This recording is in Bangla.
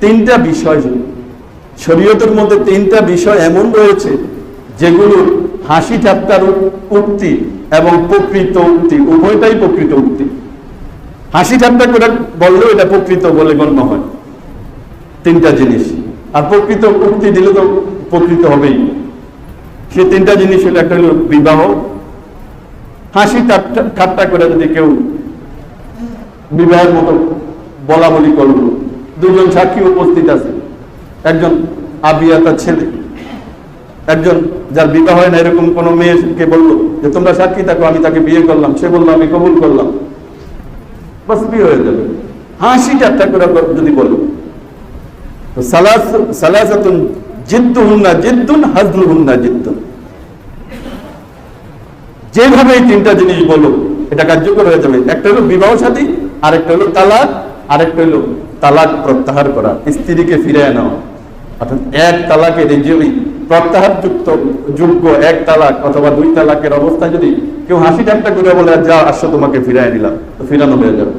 তিনটা বিষয় শরীয়তের মধ্যে তিনটা বিষয় এমন রয়েছে, যেগুলো হাসি ঠাট্টার উক্তি এবং প্রকৃত উক্তি, উভয়টাই প্রকৃত উক্তি। হাসি ঠাট্টা করে বললেও এটা প্রকৃত বলে গণ্য হয়। তিনটা জিনিস। আর প্রকৃত উক্তি দিলে তো প্রকৃত হবেই। সে তিনটা জিনিস হলো, একটা হলো বিবাহ হাসি ঠাট্টা করে যদি কেউ বিবাহের মতো বলা বলি করল। দুজন সাক্ষী উপস্থিত আছে। একজন আবিয়া তার ছেলে। একজন যার বিবাহ হয় না, এরকম কোন মেয়েকে বলল যে, তোমরা সাক্ষী থাকো, আমি তাকে বিয়ে করলাম। সে বলল, আমি কবুল করলাম। বাস বিয়ে হয়ে যাবে। হাসি ঠাট্টা করে যদি বলো। সালাস সালাসাতুন জিদ্দুহুন্না, জিদ্দুন হাজলুহুন্না জিদ্দুন। যেভাবে এই তিনটা জিনিস বলো, এটা কার্যকর হয়ে যাবে। একটা হলো বিবাহ সাথী, আরেকটা হলো তালাক, আরেকটা হলো তালাক প্রত্যাহার করা, স্ত্রীকে ফিরে নেওয়া। অর্থাৎ এক তালাকের এই যে প্রত্যাহার যুক্ত যোগ্য এক তালাক অথবা দুই তালাকের অবস্থা যদি কেউ হাসি ঠাট্টা করে বলে যা আসো, তোমাকে ফিরাই দিলাম। তো ফিরানো হয়ে যাবে।